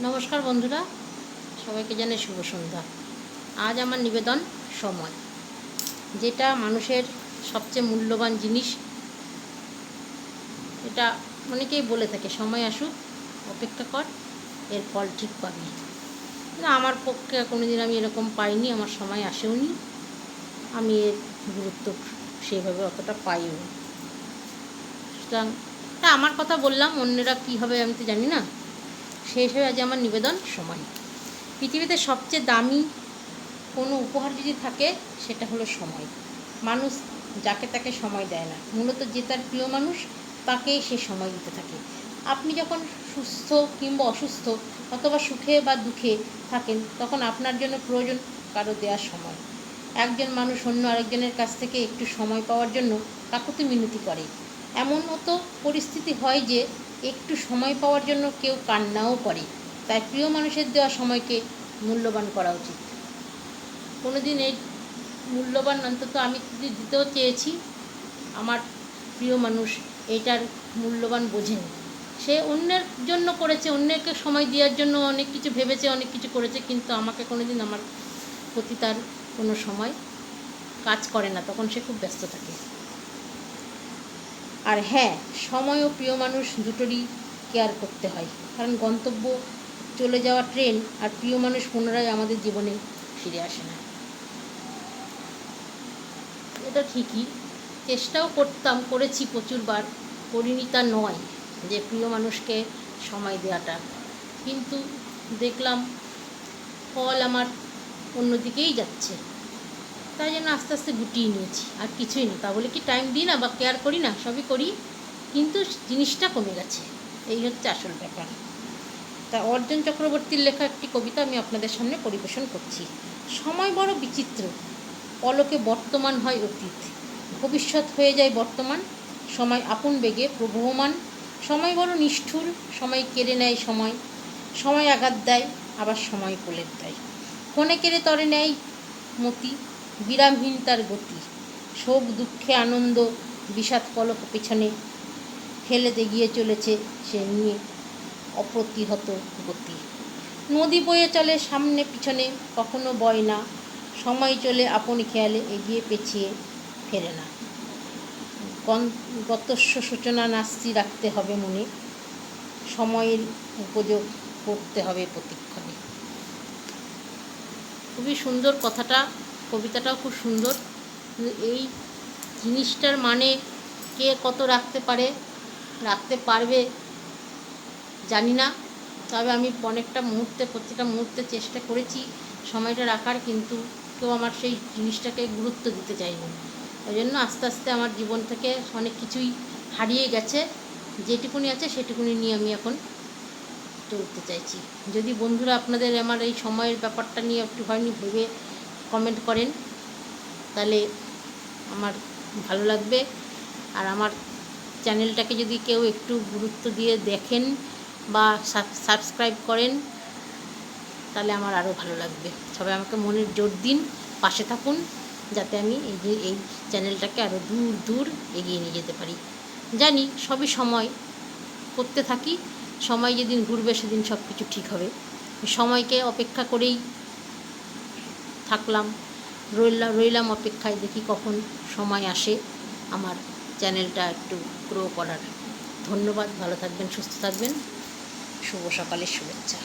নমস্কার বন্ধুরা, সবাইকে জানাই শুভ সন্ধ্যা। আজ আমার নিবেদন সময়, যেটা মানুষের সবচেয়ে মূল্যবান জিনিস। এটা অনেকেই বলে থাকে, সময় আসুক, অপেক্ষা কর, এর ফল ঠিক পাবি। না আমার পক্ষে কোনোদিন আমি এরকম পাইনি, আমার সময় আসেও নি। আমি এর গুরুত্ব সেইভাবে অতটা পাইও। সুতরাং আমার কথা বললাম, অন্যরা কী হবে আমি তো জানি না। সেই হিসেবে আজ আমার নিবেদন সময়। পৃথিবীতে সবচেয়ে দামি কোনো উপহার যদি থাকে, সেটা হলো সময়। মানুষ যাকে তাকে সময় দেয় না, মূলত যে তার প্রিয় মানুষ, তাকেই সে সময় দিতে থাকে। আপনি যখন সুস্থ কিংবা অসুস্থ অথবা সুখে বা দুঃখে থাকেন, তখন আপনার জন্য প্রয়োজন কারও দেওয়ার সময়। একজন মানুষ অন্য আরেকজনের কাছ থেকে একটু সময় পাওয়ার জন্য কাকুতি মিনতি করে। এমন মতো পরিস্থিতি হয় যে একটু সময় পাওয়ার জন্য কেউ কান্নাও করে। তাই প্রিয় মানুষের দেওয়া সময়কে মূল্যবান করা উচিত। কোনোদিন এই মূল্যবান অন্তত আমি দিতেও চেয়েছি, আমার প্রিয় মানুষ এটার মূল্যবান বোঝেনি। সে অন্যের জন্য করেছে, অন্যকে সময় দেওয়ার জন্য অনেক কিছু ভেবেছে, অনেক কিছু করেছে, কিন্তু আমাকে কোনোদিন আমার প্রতি তার কোনো সময় কাজ করে না, তখন সে খুব ব্যস্ত থাকে। আর হ্যাঁ সময় ও প্রিয় মানুষ দুটোরই কেয়ার করতে হয়। কারণ গন্তব্য চলে যাওয়া ট্রেন আর প্রিয় মানুষ পুনরায় আমাদের জীবনে ফিরে আসে না। এটা ঠিকই। চেষ্টাও করতাম, করেছি প্রচুরবার, করিনি তা নয় যে প্রিয় মানুষকে সময় দেওয়াটা। কিন্তু দেখলাম ফল আমার অন্যদিকেই যাচ্ছে। তাই জন্য আস্তে আস্তে গুটিয়ে নিয়েছি। আর কিছুই না। তা বলে কি টাইম দিই না বা কেয়ার করি না? সবই করি। কিন্তু জিনিসটা কমে গেছে। এই হচ্ছে আসল ব্যাপার। তা অর্জন চক্রবর্তীর লেখা একটি কবিতা আমি আপনাদের সামনে পরিবেশন করছি। সময় বড় বিচিত্র। পলকে বর্তমান হয় অতীত। ভবিষ্যৎ হয়ে যায় বর্তমান। সময় আপন বেগে প্রবহমান। সময় বড় নিষ্ঠুর। সময় কেড়ে নেয় সময়। সময় আঘাত দেয়, আবার সময় কোলের দেয়। ফোনে কেড়ে তরে নেয় মতি। বিরামহীন তার গতি। শোক, দুঃখে আনন্দ, বিষাদ পলক পেছনে ফেলে এগিয়ে চলেছে সে নিয়ে অপ্রতিহত গতি। নদী বয়ে চলে সামনে পিছনে, কখনো বয় না। সময় চলে আপন খেয়ালে এগিয়ে পেছিয়ে ফেরে না। গতস্য সূচনা নাস্তি রাখতে হবে মনে। সময়ের উপযোগ করতে হবে প্রতিক্ষণে। খুবই সুন্দর কথাটা কবিতাটাও খুব সুন্দর। এই জিনিসটার মানে কে কত রাখতে পারে, রাখতে পারবে জানি না। তবে আমি অনেকটা মুহূর্তে, প্রত্যেকটা মুহূর্তে চেষ্টা করেছি সময়টা রাখার, কিন্তু কেউ আমার সেই জিনিসটাকে গুরুত্ব দিতে চায়নি। ওই জন্য আস্তে আস্তে আমার জীবন থেকে অনেক কিছুই হারিয়ে গেছে। যেটুকুনি আছে সেটুকুনি নিয়ে আমি এখন চলতে চাইছি। যদি বন্ধুরা আপনাদের আমার এই সময়ের ব্যাপারটা নিয়ে একটু হয়নি ভেবে কমেন্ট করেন। তাহলে আমার ভালো লাগবে। আর আমার চ্যানেলটাকে যদি কেউ একটু গুরুত্ব দিয়ে দেখেন বা সাবস্ক্রাইব করেন, তাহলে আমার আরও ভালো লাগবে। সবাই আমাকে মনের জোর দিন, পাশে থাকুন, যাতে আমি এই এই চ্যানেলটাকে আরও দূর দূর এগিয়ে নিয়ে যেতে পারি। জানি সবই সময় করতে থাকি, সময় যেদিন ঘুরবে সেদিন সব কিছু ঠিক হবে। সময়কে অপেক্ষা করেই থাকলাম। রইলাম রইলাম অপেক্ষায়, দেখি কখন সময় আসে আমার চ্যানেলটা একটু গ্রো করার। ধন্যবাদ, ভালো থাকবেন, সুস্থ থাকবেন। শুভ সকালের শুভেচ্ছা।